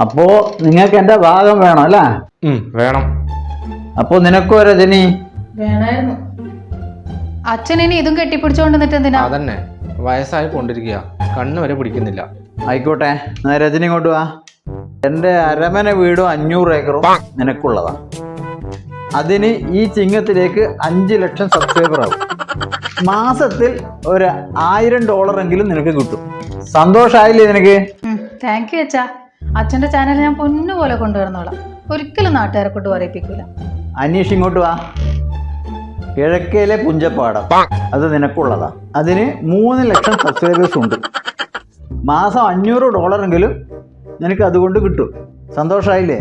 അപ്പോ നിങ്ങൾക്ക് എന്റെ ഭാഗം വേണം അല്ലേ? വേണം. അപ്പോ നിനക്കോ രജനി? വേണായിരുന്നു. അച്ഛൻ ഇനി ഇതും കെട്ടിപ്പിടിച്ചോണ്ട് നിന്നിട്ട് എന്തിനാ? അതന്നെ. വയസ്സായി കൊണ്ടിരിക്കുക കണ്ണ് വരെ പിടിക്കുന്നില്ല. ആയിക്കോട്ടെ. എന്നാ രജനി ഇങ്ങോട്ട് വാ. എന്റെ അരമന വീടും അഞ്ഞൂറ് ഏക്കറും നിനക്കുള്ളതാ. അതിന് ഈ ചിങ്ങത്തിലേക്ക് അഞ്ച് ലക്ഷം സബ്സ്ക്രൈബർ ആവും. മാസത്തിൽ ഒരു ആയിരം ഡോളർ എങ്കിലും നിനക്ക് കിട്ടും. സന്തോഷായില്ലേ നിനക്ക്? താങ്ക് യു അച്ഛാ. അച്ഛന്റെ ചാനൽ ഞാൻ പൊന്നുപോലെ കൊണ്ടുവരുന്നോളാം ഒരിക്കലും നാട്ടുകാരെ കൊണ്ട് പറയിപ്പിക്കൂല. അനീഷ് ഇങ്ങോട്ട് വാ. കിഴക്കയിലെ പുഞ്ചപ്പാടം. അത് നിനക്കുള്ളതാ. അതിന് മൂന്ന് ലക്ഷം സബ്സ്ക്രൈബേഴ്സ് ഉണ്ട്. മാസം അഞ്ഞൂറ് ഡോളറെങ്കിലും നിനക്ക് അതുകൊണ്ട് കിട്ടും. സന്തോഷമായില്ലേ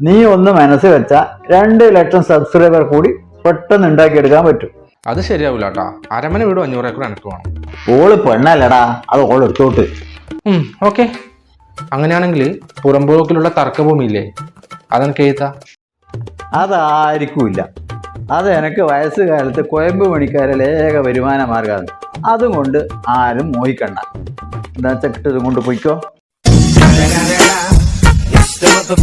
നീ ഒന്ന് മനസ്സ് വെച്ചാൽ രണ്ട് ലക്ഷം സബ്സ്ക്രൈബർ കൂടി പെട്ടെന്ന് ഉണ്ടാക്കിയെടുക്കാൻ പറ്റും. അത് ശരിയാവില്ല കേട്ടാ അരമന വീടും അഞ്ഞൂറ് ഏക്കർ എനിക്ക് വേണം. ഓൾ പെണ്ണല്ലടാ. അത് ഓൾ എടുത്തോട്ട് ഓക്കെ. അങ്ങനെയാണെങ്കിൽ പുറമ്പോക്കിലുള്ള തർക്കഭൂമിയില്ലേ? അതെനിക്ക് എഴുതാ അതായിരിക്കൂല അത് എനിക്ക് വയസ്സുകാലത്ത് കൊയമ്പ് പണിക്കാരെ ഏക വരുമാന മാർഗമാണ് അതുകൊണ്ട് ആരും മോഹിക്കണ്ട. എന്താ വെച്ചാൽ ഇത് കൊണ്ട് പോയിക്കോ? It's the